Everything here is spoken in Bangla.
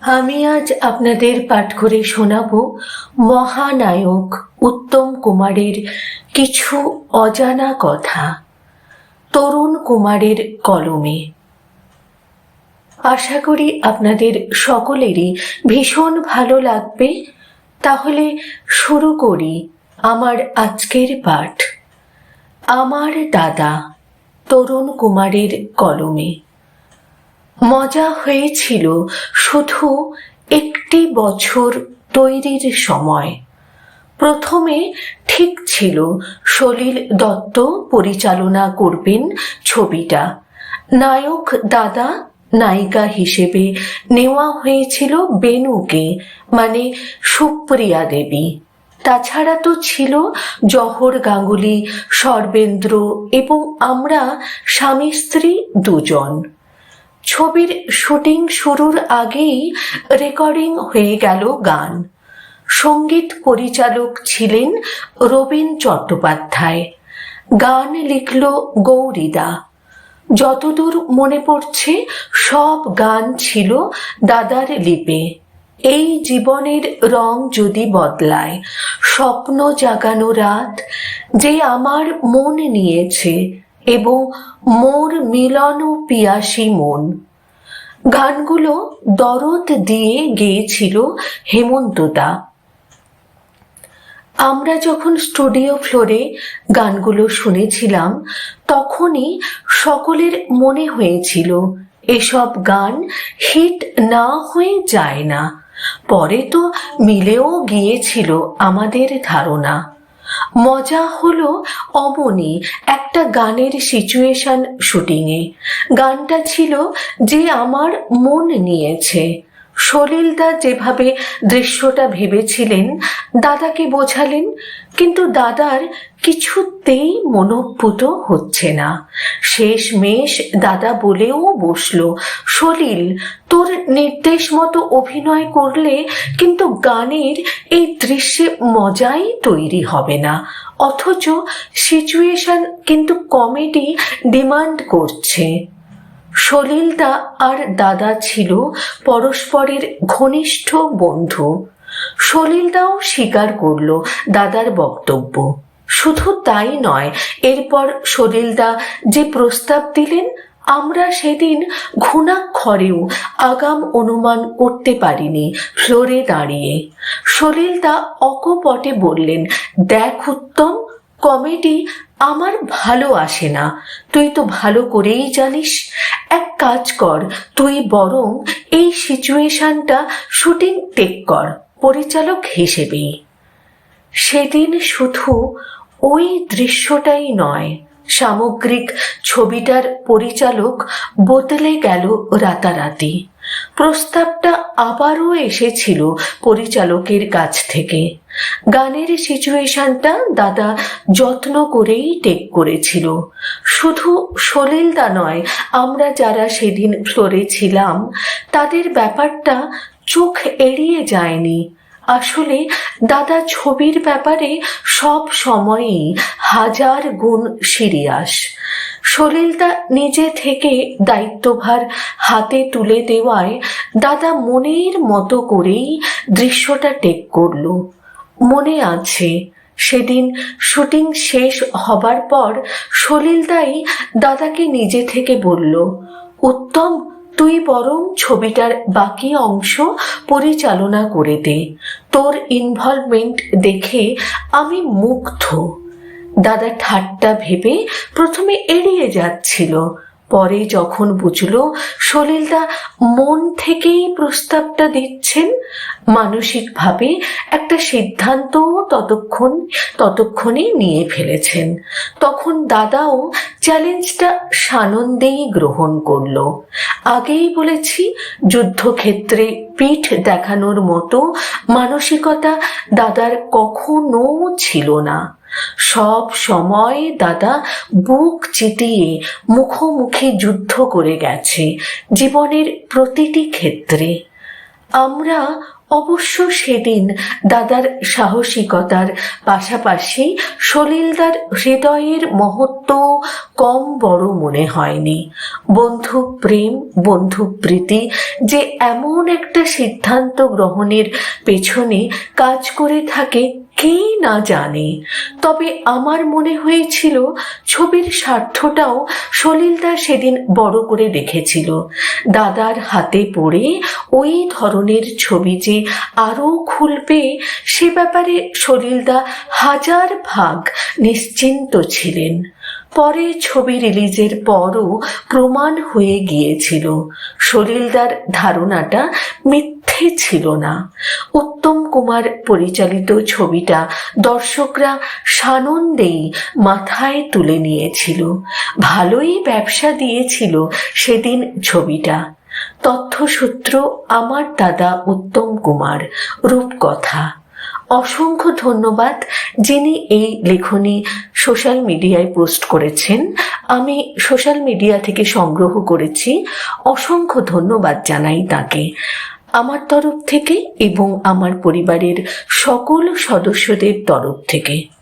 আমি আজ আপনাদের পাঠ করে শোনাব মহানায়ক উত্তম কুমারের কিছু অজানা কথা তরুণ কুমারের কলমে। আশা করি আপনাদের সকলেরই ভীষণ ভালো লাগবে। তাহলে শুরু করি আমার আজকের পাঠ। আমার দাদা তরুণ কুমারের কলমে। মজা হয়েছিল শুধু একটি বছর তৈরির সময়। প্রথমে ঠিক ছিল সলিল দত্ত পরিচালনা করবেন ছবিটা। নায়ক দাদা নায়িকা হিসেবে নেওয়া হয়েছিল বেনুকে মানে সুপ্রিয়া দেবী। তাছাড়া তো ছিল জহর গাঙ্গুলি, সর্বেন্দ্র এবং আমরা স্বামী স্ত্রী দুজন। ছবির শুটিং শুরুর আগেই রেকর্ডিং হয়ে গেল গান। সংগীত পরিচালক ছিলেন রবীন চট্টোপাধ্যায়। গান লিখল গৌরীদা। যতদূর মনে পড়ছে, সব গান ছিল দাদার লিপে। এই জীবনের রং যদি বদলায়, স্বপ্ন জাগানো রাত যে আমার মন নিয়েছে এবং মোর মিলন পিয়াসী মন। গানগুলো দরদ দিয়ে গেয়েছিল হেমন্তদা। আমরা যখন স্টুডিও ফ্লোরে গানগুলো শুনেছিলাম, তখনই সকলের মনে হয়েছিল, এসব গান হিট না হয়ে যায় না। পরে তো মিলেও গিয়েছিল আমাদের ধারণা। মজা হলো অমনি একটা গানের সিচুয়েশন শুটিংয়ে গানটা ছিল যে আমার মন নিয়েছে। সলিলদা যেভাবে দৃশ্যটা ভেবেছিলেন, দাদাকে বোঝালেন, কিন্তু দাদার কিছুতেই মনোভূত হচ্ছে না। শেষ মেশ দাদা বলেও বসল, সলিল, তোর নির্দেশ মতো অভিনয় করলে কিন্তু গানের এই দৃশ্যে মজাই তৈরি হবে না। অথচ সিচুয়েশন কিন্তু কমেডি ডিমান্ড করছে। সলিলদা আর দাদা ছিল পরস্পরের ঘনিষ্ঠ বন্ধু। সলিলদাও স্বীকার করল দাদার বক্তব্য। শুধু তাই নয়, এরপর সলিলদা যে প্রস্তাব দিলেন, আমরা সেদিন ঘুণাক্ষরেও আগাম অনুমান করতে পারিনি ফ্লোরে দাঁড়িয়ে। সলিলদা অকপটে বললেন, দেখ উত্তম কমেডি আমার ভালো আসে না। তুই তো ভালো করেই জানিস। এক কাজ কর, তুই বরং এই সিচুয়েশনটা শুটিং টেক কর, পরিচালক হিসেবেই সেদিন শুধু ওই দৃশ্যটাই নয়, সামগ্রিক ছবিটার পরিচালক বদলে গেল রাতারাতি। প্রস্তাবটা আবারও এসেছিল পরিচালকের কাছ থেকে। গানের সিচুয়েশনটা দাদা যত্ন করেই টেক করেছিল। শুধু সলিলদা নয়, আমরা যারা সেদিন ফ্লোরে ছিলাম, তাদের ব্যাপারটা চোখ এড়িয়ে যায়নি। আসলে দাদা ছবির ব্যাপারে সব সময়ই হাজার গুণ সিরিয়াস। সলিলদা নিজে থেকে দায়িত্বভার হাতে তুলে দেওয়ায় দাদা মনের মতো করেই দৃশ্যটা টেক করল। মনে আছে, সেদিন শুটিং শেষ হবার পর সলিলদাই দাদাকে নিজে থেকে বলল, উত্তম, তুই বরং ছবিটার বাকি অংশ পরিচালনা করে দে। তোর ইনভলভমেন্ট দেখে আমি মুগ্ধ। দাদা ঠাট্টা ভেবে প্রথমে এড়িয়ে যাচ্ছিল। পরে যখন বুঝল সলিলদা মন থেকেই প্রস্তাবটা দিচ্ছেন, মানসিকভাবে একটা সিদ্ধান্ত ততক্ষণ ততক্ষণেই নিয়ে ফেলেছেন। তখন দাদাও চ্যালেঞ্জটা সানন্দেই গ্রহণ করল। আগেই বলেছি, যুদ্ধক্ষেত্রে পিঠ দেখানোর মতো মানসিকতা দাদার কখনো ছিল না। সব সময় দাদা বুক চিতিয়ে মুখোমুখি যুদ্ধ করে গেছে জীবনের প্রতিটি ক্ষেত্রে। আমরা অবশ্য সেদিন দাদার সাহসিকতার পাশাপাশি সলিলদার হৃদয়ের মহত্ব কম বড় মনে হয়নি। বন্ধু প্রেম, বন্ধু প্রীতি যে এমন একটা সিদ্ধান্ত গ্রহণের পেছনে কাজ করে থাকে কে না জানে। তবে আমার মনে হয়েছিল ছবির স্বার্থটাও সলিলদা সেদিন বড় করে দেখেছিল। দাদার হাতে পড়ে ওই ধরনের ছবি যে আরও খুলবে, সে ব্যাপারে সলিলদা হাজার ভাগ নিশ্চিন্ত ছিলেন। পরে ছবি রিলিজের পরও প্রমাণ হয়ে গিয়েছিল। সলিলদার ধারণাটা মিথ্যে ছিল না। উত্তম কুমার পরিচালিত ছবিটা দর্শকরা সানন্দেই মাথায় তুলে নিয়েছিল। ভালোই ব্যবসা দিয়েছিল সেদিন ছবিটা। তথ্যসূত্র আমার দাদা উত্তম কুমার, রূপকথা। অসংখ্য ধন্যবাদ যিনি এই লেখনী সোশ্যাল মিডিয়ায় পোস্ট করেছেন। আমি সোশ্যাল মিডিয়া থেকে সংগ্রহ করেছি। অসংখ্য ধন্যবাদ জানাই তাকে। আমার তরফ থেকে এবং আমার পরিবারের সকল সদস্যদের তরফ থেকে।